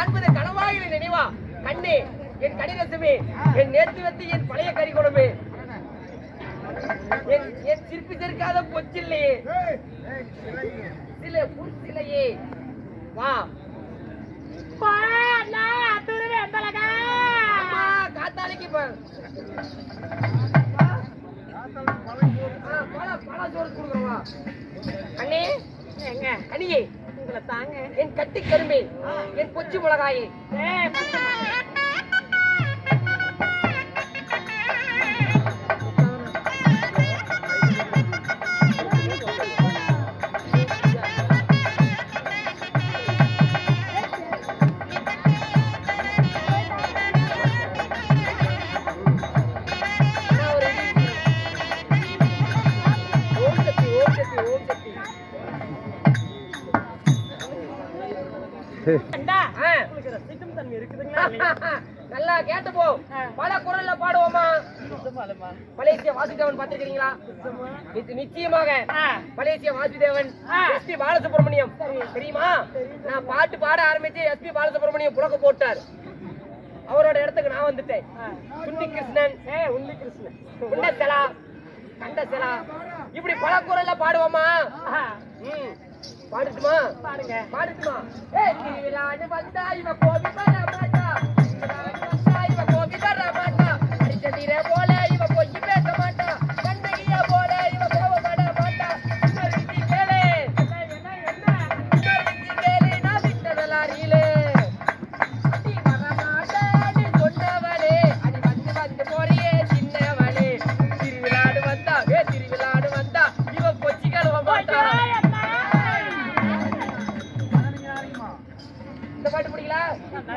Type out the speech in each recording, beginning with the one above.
காண்பது இல்லை நினைவா? கண்ணே என் கடிதசுமே என் நேர்த்து வைத்து என் பழைய கறி கொடுமே என் சிற்பி சிறுக்காத பொச்சில்லையே சில புற்சிலையே வா. ஆ, பழ- சோறு கொடுக்குறோம் வா. அண்ணே எங்க? அண்ணியே தாங்க. என் கட்டி கரும்பே என் கொச்சி மிளகாயே. நல்லா கேட்டு போ. பல குரல்ல பாடுவோமா? மலேசிய வாசுதேவன் பாத்திருக்கீங்களா நிச்ச- நிச்சயமாக. Malaysia Vasudevan. S P Balasubrahmanyam. தெரியுமா? நான் பாட்டு பாட ஆரம்பிச்சு எஸ் பி பாலசுப்ரமணியம் புலக்க போட்டார். அவரோட இடத்துக்கு நான் வந்துட்டேன். சுண்டி கிருஷ்ணன் ஏ உன்னி கிருஷ்ணன் குண்டசலா கண்டசலா. இப்படி பல குரல்ல பாடுவோமா? ம். பாடுட்டுமா பாடுங்க. பாடுட்டுமா ஏய் திருவிழான்னு வந்தா இவ கோபி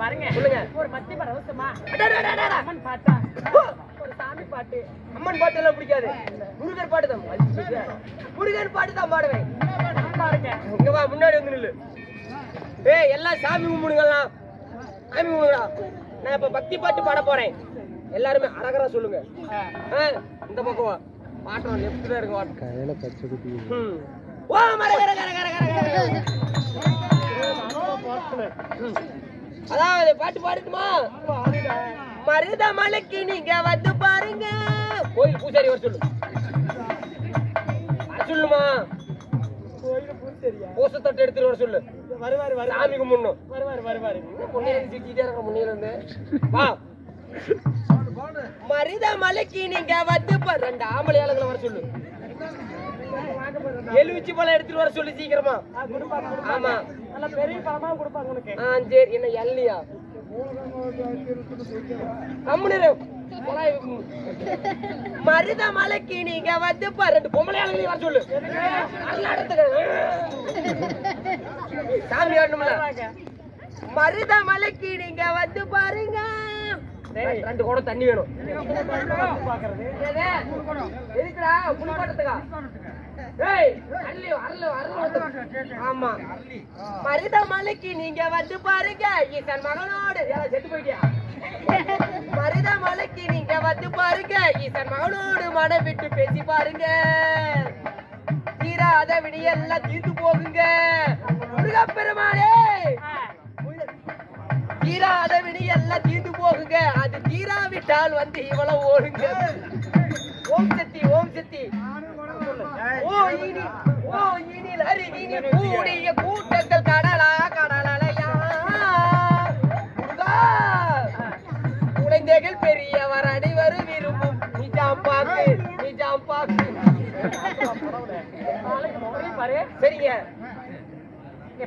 பாருங்க. சொல்லுங்க. ஒரு மத்தி பரவசமா அடடடடடட. அம்மன் பாட்டா? ஒரு சாமி பாட்டு. அம்மன் பாட்டு எல்லாம் பிடிக்காது முருகன் பாட்டு தான் முருகன் பாட்டு தான் பாடுவேன். பாருங்க இங்க வா முன்னாடி வந்து நில்லு. ஏய் எல்லாம் சாமி கும்பிடுங்கலாம் சாமி கும்பிடுடா நான் இப்ப பக்தி பாட்டு பாட போறேன். எல்லாருமே அரகரா சொல்லுங்க. இந்த பக்கம் வா. பாட்டம் லெஃப்ட் தான் இருக்கு வாட்டம் கையில பச்சை குட்டி ஓ மரகர கர கர கர கர. ம். அதாவது பாட்டு பாடுட்டுமா? மருத மலைக்கு நீங்க வந்து பாருங்க. கோயில் பூசாரி வர சொல்லு. வர சொல்லுமா? கோயில் பூசரியா? பூச தட்டு எடுத்துட்டு வர சொல்லு. வருவாரு வருவாரு. சாமி கும்பிடணும். வருவாரு வருவாரு. முன்னையில சிட்டிட்டே இருக்க முன்னையில இருந்து? வா. மருத மலைக்கு நீங்க வந்து ரெண்டு ஆம்பளை ஆளுங்களை வர சொல்லு. எலுமிச்சி பழம் எடுத்துட்டு வர சொல்லு சீக்கிரமா. ஆமா. நல்ல பெரிய பழமா கொடுப்பாங்க உனக்கு. ஆ சரி என்ன எல்லையா கம்முனிரு மருத மலைக்கு நீங்க வந்து ரெண்டு பொம்பளை வர சொல்லு. சாமி வருவாங்க. மருத மலைக்கு நீங்க வந்து பாருங்க. ரெண்டு குடம் தண்ணி வேணும்? எதுக்குடா? குளிப்பாட்டத்துக்கா மரிதமலைக்கு ஆமா. நீங்க வந்து பாருங்க ஈசன் மகனோடு. செத்து போயிட்டியா? மருதமலைக்கு நீங்க வந்து பாருங்க ஈசன் மகனோடு மனம் விட்டு பேசி பாருங்க. தீராத விடியெல்லாம் தீர்த்து போகுங்க. முருகப்பெருமானே! தீராத வினி எல்லாம் தீர்ந்து போகுங்க. அது தீராவிட்டால் வந்து இவ்வளவு ஓடுங்க. ஓம் சக்தி ஓம் சக்தி ஓ இனி ஓ இனில் அருகினி கூடிய கூட்டங்கள் கடலா கடலையா குழந்தைகள் பெரியவர் அனைவரும் விரும்பும் நிஜாம் பாக்கு நிஜாம் பாக்கு. சரிங்க.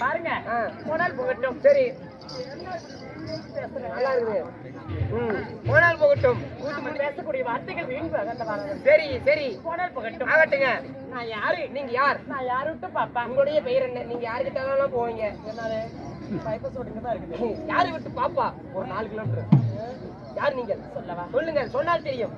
பாருங்க. போனால் புகட்டும். சரி. நல்லா ம். போகட்டும். பேசக்கூடிய வார்த்தைகள் சரி சரி. போனால் போகட்டும். ஆகட்டுங்க. நான் யாரு? நீங்க யார்? நான் யாரு விட்டு பாப்பா? உங்களுடைய பெயர் என்ன? நீங்க யாருக்கிட்ட போவீங்க. என்னாலே பைப்ப சோடுங்க தான் இருக்குது யாரு விட்டு பாப்பா? ஒரு நாலு கிலோமீட்டர். யார் நீங்க? சொல்லவா? சொல்லுங்க சொன்னால் தெரியும்.